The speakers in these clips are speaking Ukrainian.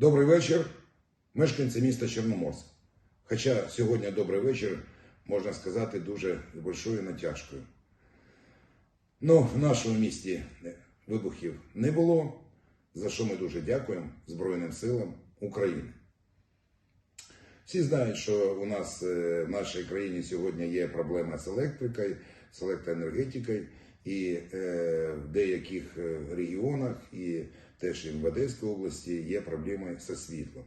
Добрий вечір, мешканці міста Чорноморськ. Хоча сьогодні добрий вечір, можна сказати, дуже з большою натяжкою. Ну, в нашому місті вибухів не було, за що ми дуже дякуємо Збройним силам України. Всі знають, що у нас е, в нашій країні сьогодні є проблема з електрикою, з електроенергетикою, і е, в деяких е, регіонах, і теж і в Одеській області є проблеми зі світлом.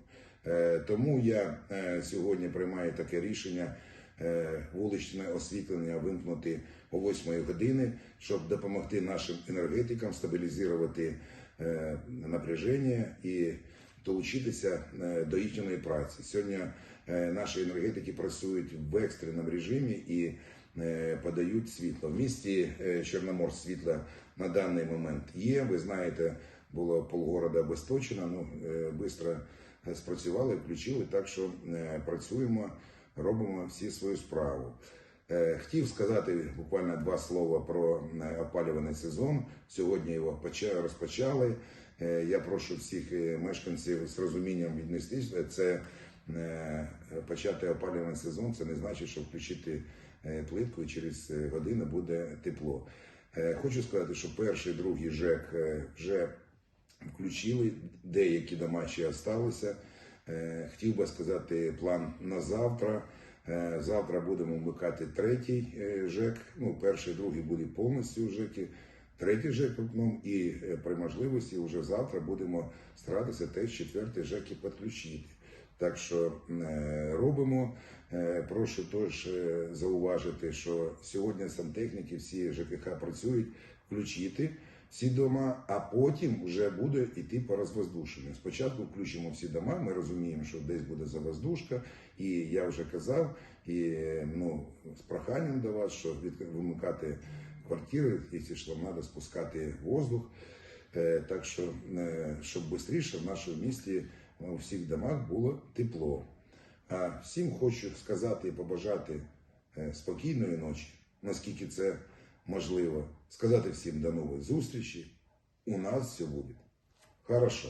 Е, Тому я е, сьогодні приймаю таке рішення е, вуличне освітлення вимкнути о 8 години, щоб допомогти нашим енергетикам стабілізувати е, напряження і долучитися е, до їхньої праці. Сьогодні е, наші енергетики працюють в екстреному режимі і подають світло. В місті е, Чорномор світла на даний момент є. Ви знаєте, було полгорода обесточено, ну швидко спрацювали, включили, так що е, працюємо, робимо всі свою справу. Е, Хотів сказати буквально два слова про е, опалювальний сезон. Сьогодні його поча- розпочали. Е, Я прошу всіх е, мешканців з розумінням віднестись. Це е, почати опалювальний сезон. Це не значить, що включити е, плитку і через е, годину буде тепло. Е, Хочу сказати, що перший, другий ЖЕК е, вже включили, деякі дома ще залишилися. Е, Хотів би сказати план на завтра. Е, Завтра будемо вмикати третій е, ЖЕК. Ну, перший, другий буде повністю ЖЕКи. Третій ЖЕК вікном і е, при можливості вже завтра будемо старатися теж четвертий ЖЕК підключити. Так що е, робимо. Е, Прошу теж е, зауважити, що сьогодні сантехніки всі ЖКХ працюють включити всі дома, а потім вже буде йти по розвоздушенню. Спочатку включимо всі дома. Ми розуміємо, що десь буде завоздушка, і я вже казав, і ну з проханням до вас, що вимикати квартири, якщо ж треба спускати воздух. Так що, щоб швидше в нашому місті у всіх домах було тепло. А всім хочу сказати і побажати е, спокійної ночі, наскільки це можливо. Сказати всім до нової зустрічі. У нас все буде хорошо.